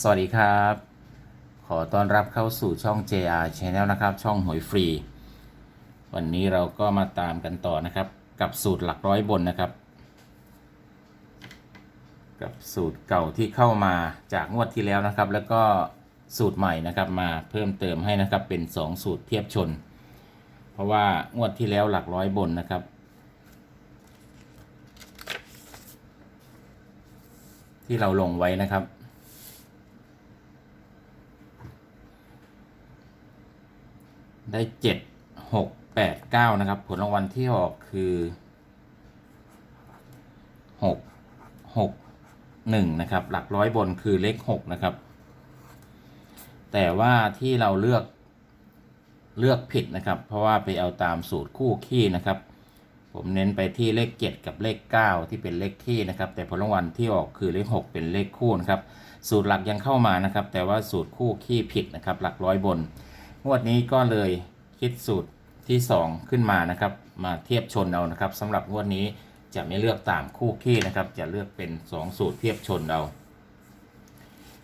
สวัสดีครับ ขอต้อนรับเข้าสู่ช่อง JR Channel นะครับ ช่องหวยฟรี วันนี้เราก็มาตามกันต่อนะครับ กับสูตรหลักร้อยบนนะครับ กับสูตรเก่าที่เข้ามาจากงวดที่แล้วนะครับ แล้วก็สูตรใหม่นะครับมาเพิ่มเติมให้นะครับเป็น 2 สูตรเทียบชน เพราะว่างวดที่แล้วหลักร้อยบนนะครับที่เราลงไว้นะครับ ได้เจ็ดหกแปดเก้านะครับ ผลรางวัลที่ออกคือหกหกหนึ่งนะครับ หลักร้อยบนคือเลขหกนะครับ แต่ว่าที่เราเลือกเลือกผิดนะครับ เพราะว่าไปเอาตามสูตรคู่ขี้นะครับ ผมเน้นไปที่เลข 7 กับเลข 9 ที่เป็นเลขขี้นะครับ แต่ผลรางวัลที่ออกคือเลข 6 เป็นเลขคู่นะครับ สูตรหลักยังเข้ามานะครับ แต่ว่าสูตรคู่ขี้ผิดนะครับ หลักร้อยบน งวดนี้ก็เลยคิดสูตรที่ 2 ขึ้นมานะครับ มาเทียบชนเอานะครับสำหรับงวดนี้จะไม่เลือกตามคู่ขี้นะครับ จะเลือกเป็น 2 สูตรเทียบชนเอา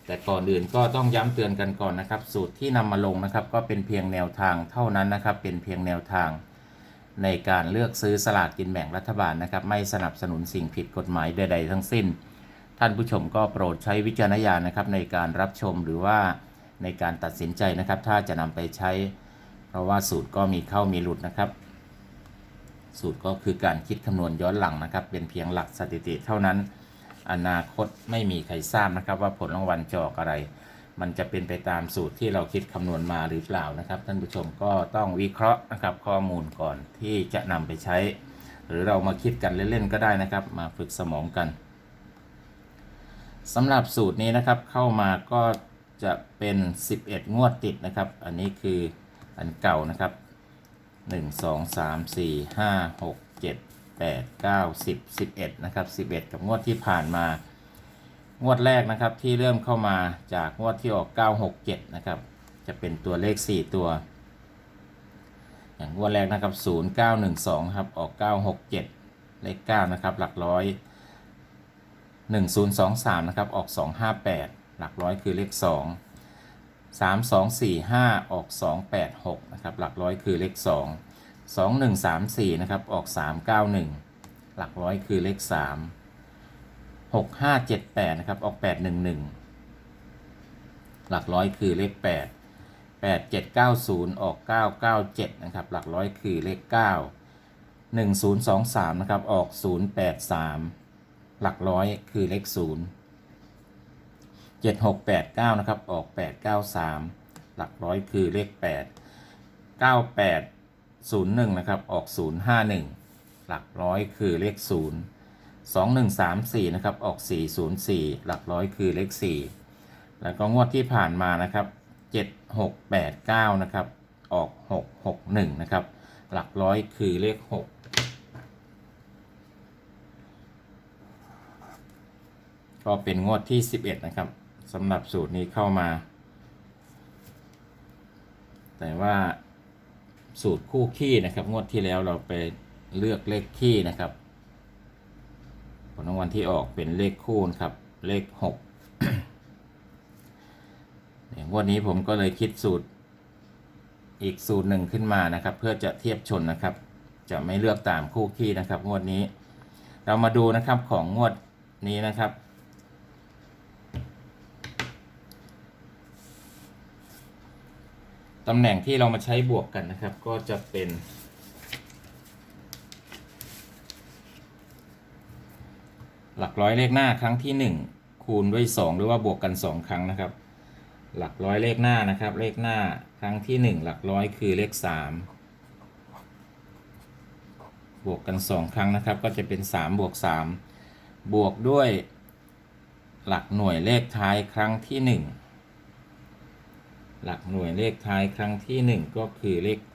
แต่ก่อนอื่นก็ต้องย้ำเตือนกันก่อนนะครับ สูตรที่นำมาลงนะครับ ก็เป็นเพียงแนวทางเท่านั้นนะครับ เป็นเพียงแนวทาง ในการเลือกซื้อสลากกินแบ่งรัฐบาลนะครับ ไม่สนับสนุนสิ่งผิดกฎหมายใด ๆ ทั้งสิ้น ท่านผู้ชมก็โปรดใช้วิจารณญาณนะครับในการรับชมหรือว่า ในการตัดสินใจนะครับ ถ้าจะนำไปใช้ เพราะว่าสูตรก็มีเข้ามีหลุดนะครับ สูตรก็คือการคิดคำนวณย้อนหลังนะครับ เป็นเพียงหลักสถิติเท่านั้น อนาคตไม่มีใครทราบนะครับ ว่าผลรางวัลจะออกอะไร มันจะเป็นไปตามสูตรที่เราคิดคำนวณมาหรือเปล่านะครับ ท่านผู้ชมก็ต้องวิเคราะห์นะครับข้อมูลก่อนที่จะนำไปใช้ หรือเรามาคิดกันเล่นๆก็ได้นะครับ มาฝึกสมองกันสำหรับสูตรนี้นะครับเข้ามาก็ จะเป็น 11 งวดติดนะครับ อันนี้คืออันเก่านะครับ 1 2 3 4 5 6 7 8 9 10 11 นะครับ 11 กับงวดที่ผ่านมา งวดแรกนะครับที่เริ่มเข้ามาจากงวดที่ออก 967 นะครับ จะเป็นตัวเลข 4 ตัว อย่างงวดแรกนะครับ 0912 ครับ ออก 967 เลข 9 นะครับ หลักร้อย 1023 นะครับ ออก 258 หลักร้อยคือเลข 2 3245 ออก 286นะครับหลักร้อยคือเลข 2 2134นะครับออก 391 หลักร้อยคือเลข3หกห้าเจ็ดแปดนะครับออกแปดหนึ่งหนึ่งหลักร้อยคือเลขแปดแปดเจ็ดเก้าศูนย์ออกเก้าเก้าเจ็ดนะครับหลักร้อยคือเลขเก้าหนึ่งศูนย์สองสามนะครับออกศูนย์แปดสามหลักร้อยคือเลขศู นย์เจ็ดหกแปดเก้านะครับ ออกแปดเก้าสามหลักร้อยคือเลขแปดเก้าแปดศูนย์หนึ่งนะครับ ออกศูนย์ห้าหนึ่งหลักร้อยคือเลขศูนย์สองหนึ่งสามสี่นะครับ ออกสี่ศูนย์สี่หลักร้อยคือเลขสี่แล้วก็งวดที่ผ่านมานะครับเจ็ดหกแปดเก้านะครับ ออกหกหกหนึ่งนะครับ หลักร้อยคือเลขหกก็เป็นงวดที่สิบเอ็ดนะครับ สำหรับสูตรนี้เข้ามา แต่ว่าสูตรคู่ขี้นะครับ งวดที่แล้วเราไปเลือกเลขขี้นะครับ ผลรางวัลที่ออกเป็นเลขคู่นะครับ เลขหกเนี่ยงวันนี้ผมก็เลยคิดสูตรอีกสูตรหนึ่งขึ้นมานะครับ เพื่อจะเทียบชนนะครับ จะไม่เลือกตามคู่ขี้นะครับ งวดนี้ เรามาดูนะครับของงวดนี้นะครับ ตำแหน่งที่เรามาใช้บวกกันนะครับ ก็จะเป็นหลักร้อยเลขหน้าครั้งที่ 1 คูณด้วย 2 หรือว่าบวกกัน 2 ครั้งนะครับ หลักร้อยเลขหน้านะครับ เลขหน้าครั้งที่ 1 หลักร้อยคือเลข 3 บวกกัน 2 ครั้งนะครับ ก็จะเป็น 3 บวก 3 บวกด้วย หลักหน่วยเลขท้ายครั้งที่ 1 หลักหน่วยเลขท้ายครั้งที่ 1 ก็คือเลข 8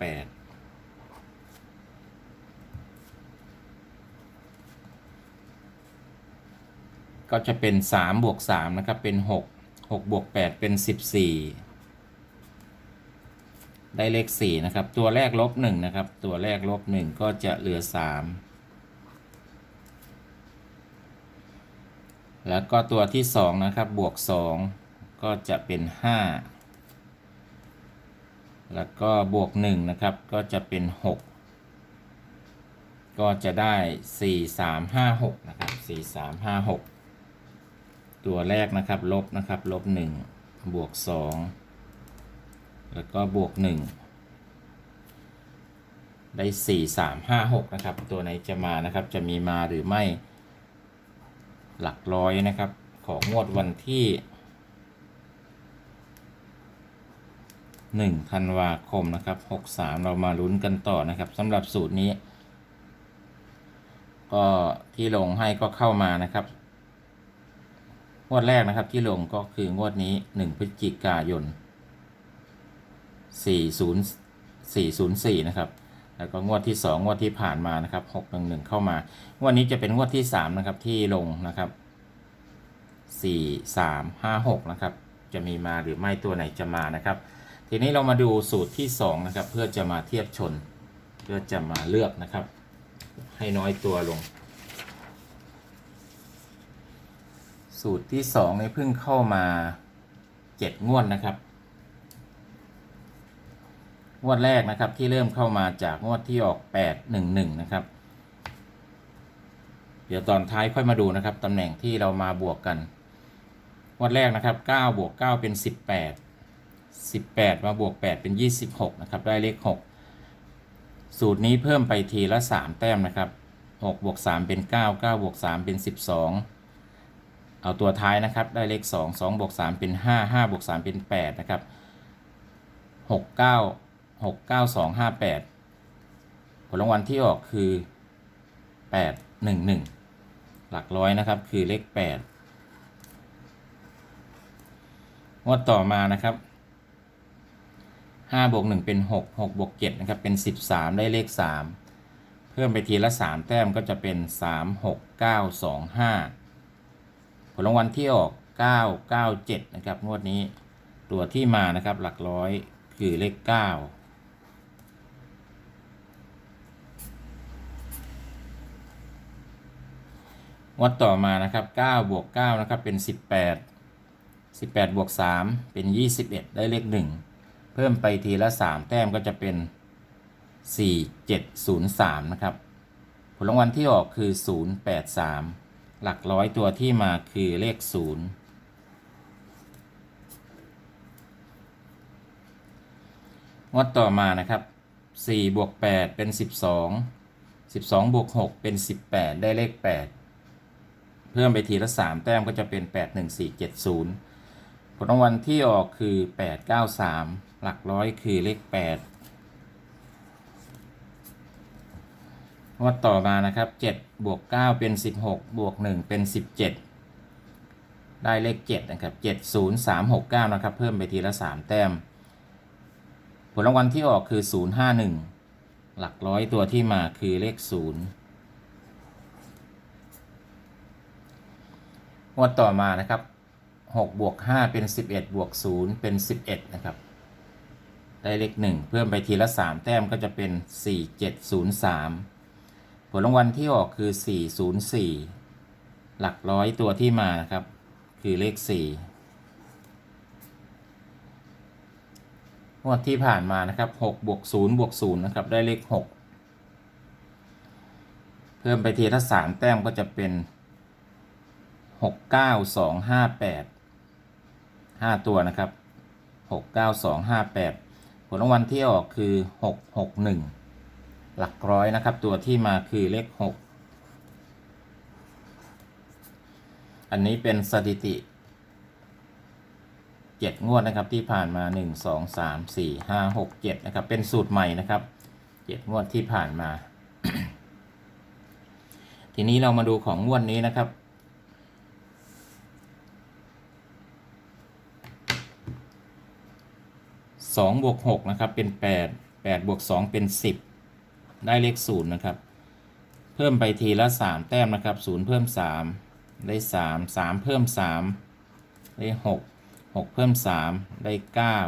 ก็จะเป็น 3 บวก 3 นะครับ เป็น 6 6 บวก 8 เป็น 14 ได้เลข 4 นะครับ ตัวแรกลบ 1 นะครับ ตัวแรกลบ 1 ก็จะเหลือ 3 แล้วก็ตัวที่ 2 นะครับ บวก 2 ก็ก็จะเป็นห้า แล้วก็บวกหนึ่งนะครับก็จะเป็นหกก็จะได้สี่สามห้าหกนะครับสี่สามห้าหกตัวแรกนะครับลบนะครับลบหนึ่งบวกสองแล้วก็บวกหนึ่งได้สี่สามห้าหกนะครับ ตัวไหนจะมานะครับจะมีมาหรือไม่หลักร้อยนะครับของงวดวันที่ หนึ่งธันวาคมนะครับหกสามเรามาลุ้นกันต่อนะครับสำหรับสูตรนี้ ก็ที่ลงให้ก็เข้ามานะครับงวดแรกนะครับที่ลงก็คืองวดนี้หนึ่งพฤศจิกายนสี่ศูนย์สี่ศูนย์สี่นะครับ แล้วก็งวดที่สองงวดที่ผ่านมานะครับหกหนึ่งหนึ่งเข้ามางวดนี้จะเป็นงวดที่สามนะครับที่ลงนะครับสี่สามห้าหกนะครับ จะมีมาหรือไม่ตัวไหนจะมานะครับ ทีนี้เรามาดูสูตรที่สองนะครับ เพื่อจะมาเทียบชน เพื่อจะมาเลือกนะครับ ให้น้อยตัวลง สูตรที่สองนี่เพิ่งเข้ามาเจ็ดงวดนะครับงวดแรกนะครับที่เริ่มเข้ามาจากงวดที่ออกแปดหนึ่งหนึ่งนะครับ เดี๋ยวตอนท้ายค่อยมาดูนะครับตำแหน่งที่เรามาบวกกัน งวดแรกนะครับเก้าบวกเก้าเป็นสิ บแปดสิบแปดมาบวกแปดเป็นยี่สิบหกนะครับ ได้เลขหกสูตรนี้เพิ่มไปทีละ 3 แต้มนะครับ 6 บวก 3 เป็น 9 9 บวก 3 เป็น 12 เอาตัวท้ายนะครับ ได้เลข 2 2 บวก 3 เป็น 5 5 บวก 3 เป็น 8 นะครับ 6 9 6 9 2 5 8 ผลรางวัลที่ออกคือ 8 1 1 หลักร้อยนะครับ คือเลข 8งวดต่อมานะครับ ห้าบวกหนึ่งเป็นหกหกบวกเจ็ดนะครับเป็นสิบสามได้เลขสามเพิ่มไปทีละสามแต้มก็จะเป็นสามหกเก้าสองห้าผลรางวัลที่ออกเก้าเก้าเจ็ดนะครับงวดนี้ตัวที่มานะครับหลักร้อยคือเลขเก้างวดต่อมานะครับ9บวก9นะครับเป็น 18 18บวก3เป็น 21 ได้เลข 1 เพิ่มไปทีละ 3 แต้มก็จะเป็น 4 7 0 3 นะครับ ผลรางวัลที่ออกคือ 0 8 3 หลักร้อยตัวที่มาคือเลข 0งวดต่อมานะครับ4บวก8เป็น 12 12บวก6เป็น 18 ได้เลข 8 เพิ่มไปทีละ 3 แต้มก็จะเป็น 8 1 4 7 0 ผลรางวัลที่ออกคือ 8 9 3 หลักร้อยคือเลข 8 งวดต่อมานะครับ 7 บวก 9 เป็น 16 บวก 1 เป็น 17 ได้เลข 7 นะครับ 7 0 3 6 9 นะครับ เพิ่มไปทีละ 3 แต้ม ผลรางวัลที่ออกคือ 051 หลักร้อยตัวที่มาคือเลข 0งวดต่อมานะครับ 6 บวก 5 เป็น 11 บวก 0 เป็น 11 นะครับ ได้เลขหนึ่งเพิ่มไปทีละ 3 แต้มก็จะเป็น 4703 ผลรางวัลที่ออกคือ 404 หลักร้อยตัวที่มานะครับ คือเลข4งวดที่ผ่านมานะครับ6บวก0บวก0นะครับ ได้เลข 6 เพิ่มไปทีละ 3 แต้มก็จะเป็น 69258 5 ตัวนะครับ 69258 ผลรางวัลที่ออกคือหกหกหนึ่งหลักร้อยนะครับ ตัวที่มาคือเลขหกอันนี้เป็นสถิติเจ็ดงวดนะครับที่ผ่านมาหนึ่งสองสามสี่ห้าหกเจ็ดนะครับ เป็นสูตรใหม่นะครับเจ็ดงวดที่ผ่านมา ทีนี้เรามาดูของงวดนี้นะครับ สองบวกหกนะครับเป็นแปดแปดบวกสองเป็นสิบได้เลขศูนย์นะครับ เพิ่มไปทีละสามแต้มนะครับศูนย์เพิ่มสามได้สามสามเพิ่มสามได้หกหกเพิ่มสามได้เก้า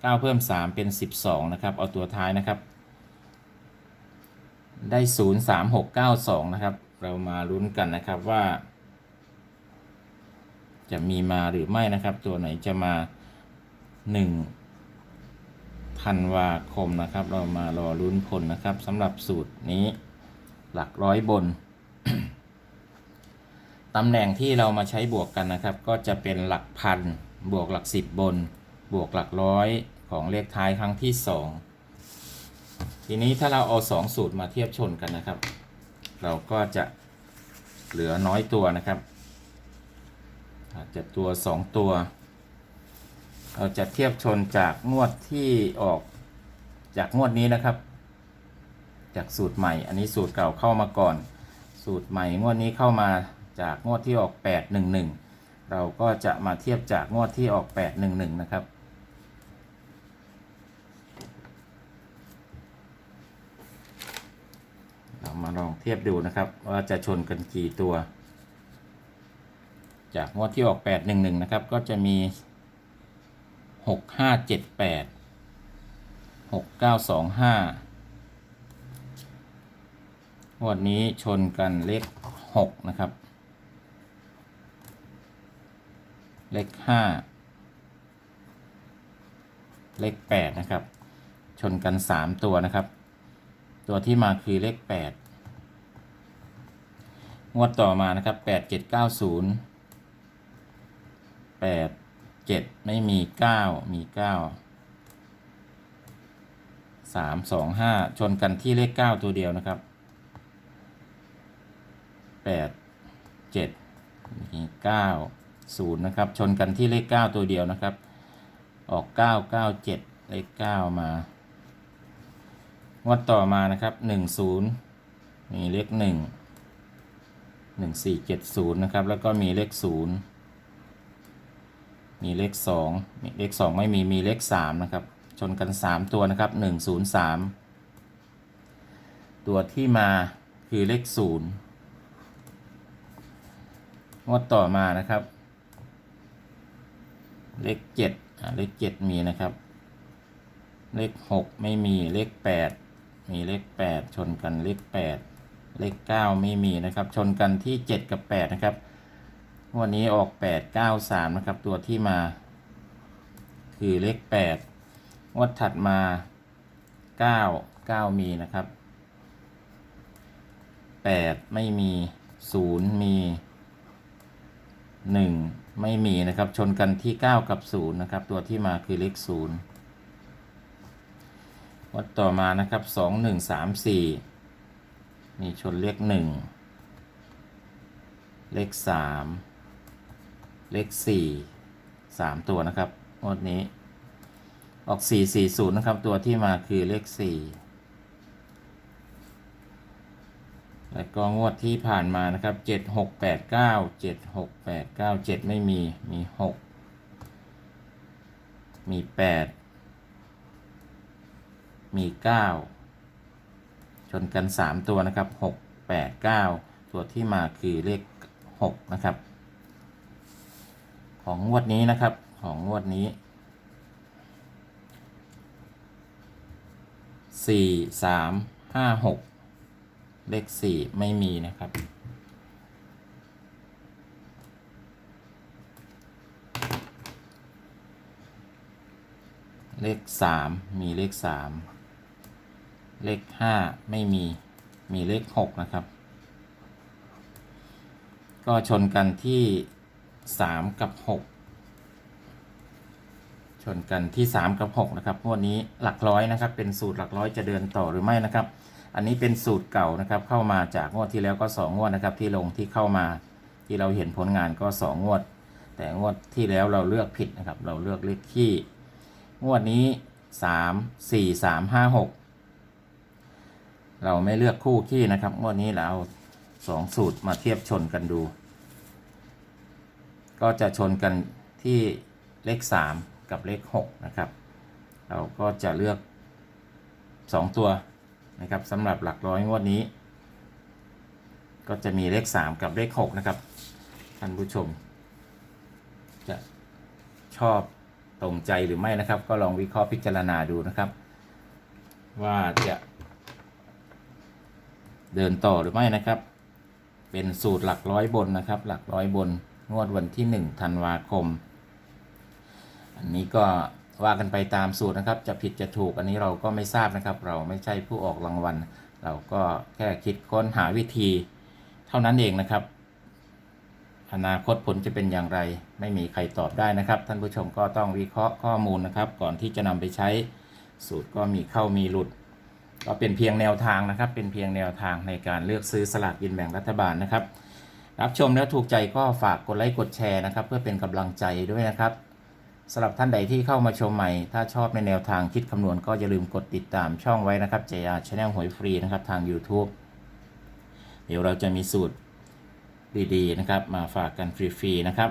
เก้าเพิ่มสามเป็นสิบสองนะครับ เอาตัวท้ายนะครับ ได้ศูนย์สามหกเก้าสองนะครับ เรามาลุ้นกันนะครับว่า จะมีมาหรือไม่นะครับ ตัวไหนจะมาหนึ่ง ธันวาคมนะครับ เรามารอลุ้นผลนะครับสำหรับสูตรนี้หลักร้อยบนตำแหน่งที่เรามาใช้บวกกันนะครับ ก็จะเป็นหลักพันบวกหลักสิบบน บวกหลักร้อยของเลขท้ายครั้งที่สองทีนี้ถ้าเราเอาสองสูตรมาเทียบชนกันนะครับ เราก็จะเหลือน้อยตัวนะครับ อาจจะตัวสองตัว เราจะเทียบชนจากงวดที่ออกจากงวดนี้นะครับ จากสูตรใหม่ อันนี้สูตรเก่าเข้ามาก่อน สูตรใหม่งวดนี้เข้ามาจากงวดที่ออก 811 เราก็จะมาเทียบจากงวดที่ออก 811 นะครับ เรามาลองเทียบดูนะครับ ว่าจะชนกันกี่ตัว จากงวดที่ออก 811 นะครับ ก็จะมี 6578 6925งวดนี้ชนกันเลข6นะครับ เลข5เลข8นะครับ ชนกัน3ตัวนะครับ ตัวที่มาคือเลข8งวดต่อมานะครับ เจ็ดไม่มีเก้ามีเก้าสามสองห้าชนกันที่เลขเก้าตัวเดียวนะครับแปดเจ็ดมีเก้าศูนย์นะครับ ชนกันที่เลขเก้าตัวเดียวนะครับ ออกเก้าเก้าเจ็ดเลขเก้ามางวดต่อมานะครับหนึ่งศูนย์มีเลขหนึ่งหนึ่งสี่เจ็ดศูนย์นะครับ แล้วก็มีเลขศูนย์ มีเลข2มีเลข 2 ไม่มีมีเลข 3 นะครับ ชนกัน 3 ตัวนะครับ 103 ตัวที่มาคือเลข 0 งวดต่อมานะครับ เลขเจ็ดอ่าเลขเจ็ดมีนะครับ เลขหกไม่มีเลขแปดมีเลขแปดชนกันเลขแปดเลขเก้าไม่มีนะครับ ชนกันที่เจ็ดกับแปดนะครับ วันนี้ออกแปดเก้าสามนะครับ ตัวที่มา คือเลขแปดงวดถัดมาเก้าเก้ามีนะครับแปดไม่มีศูนย์มีหนึ่งไม่มีนะครับ ชนกันที่เก้ากับศูนย์นะครับ ตัวที่มาคือเลขศูนย์วัดต่อมานะครับสองหนึ่งสามสี่มีชนเลขหนึ่งเลขสาม เลขสี่สามตัวนะครับงวดนี้ ออกสี่สี่ศูนย์นะครับ ตัวที่มาคือเลขสี่แล้วก็งวดที่ผ่านมานะครับเจ็ดหกแปดเก้าเจ็ดหกแปดเก้าเจ็ดไม่มี มีหกมีแปดมีเก้าชนกันสามตัวนะครับหกแปดเก้าตัวที่มาคือเลขหกนะครับ ของงวดนี้นะครับ ของงวดนี้สี่สามห้าหกเลขสี่ไม่มีนะครับ เลขสามมีเลขสามเลขห้าไม่มีมีเลขหกนะครับ ก็ชนกันที่ สามกับหกชนกันที่สามกับหกนะครับงวดนี้หลักร้อยนะครับ เป็นสูตรหลักร้อยจะเดินต่อหรือไม่นะครับ อันนี้เป็นสูตรเก่านะครับ เข้ามาจากงวดที่แล้วก็สองงวดนะครับ ที่ลงที่เข้ามาที่เราเห็นผลงานก็สองงวด แต่งวดที่แล้วเราเลือกผิดนะครับ เราเลือกเลขที่งวดนี้สามสี่สามห้าหกเราไม่เลือกคู่ขี้นะครับงวดนี้เราเอาสองสูตรมาเทียบชนกันดู ก็จะชนกันที่เลขสามกับเลขหกนะครับ เราก็จะเลือกสองตัวนะครับสำหรับหลักร้อยงวดนี้ ก็จะมีเลขสามกับเลขหกนะครับท่านผู้ชม จะชอบตรงใจหรือไม่นะครับ ก็ลองวิเคราะห์พิจารณาดูนะครับ ว่าจะเดินต่อหรือไม่นะครับ เป็นสูตรหลักร้อยบนนะครับ หลักร้อยบน งวดวันที่ 1 ธันวาคม อันนี้ก็ว่ากันไปตามสูตรนะครับ จะผิดจะถูกอันนี้เราก็ไม่ทราบนะครับ เราไม่ใช่ผู้ออกรางวัล เราก็แค่คิดค้นหาวิธี เท่านั้นเองนะครับ อนาคตผลจะเป็นอย่างไร ไม่มีใครตอบได้นะครับ ท่านผู้ชมก็ต้องวิเคราะห์ข้อมูลนะครับ ก่อนที่จะนำไปใช้สูตรก็มีเข้ามีหลุด ก็เป็นเพียงแนวทางนะครับ เป็นเพียงแนวทางในการเลือกซื้อสลากกินแบ่งรัฐบาลนะครับ รับชมแล้วถูกใจก็ฝากกดไลค์กดแชร์นะครับ เพื่อเป็นกำลังใจด้วยนะครับสำหรับท่านใดที่เข้ามาชมใหม่ ถ้าชอบในแนวทางคิดคำนวณก็อย่าลืมกดติดตามช่องไว้นะครับ JR Channel หวยฟรีนะครับทาง YouTube เดี๋ยวเราจะมีสูตรดีๆนะครับ มาฝากกันฟรีๆนะครับ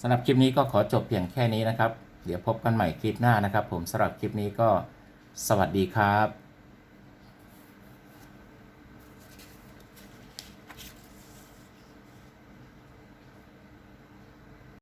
สำหรับคลิปนี้ก็ขอจบเพียงแค่นี้นะครับ เดี๋ยวพบกันใหม่คลิปหน้านะครับ ผมสำหรับคลิปนี้ก็สวัสดีครับ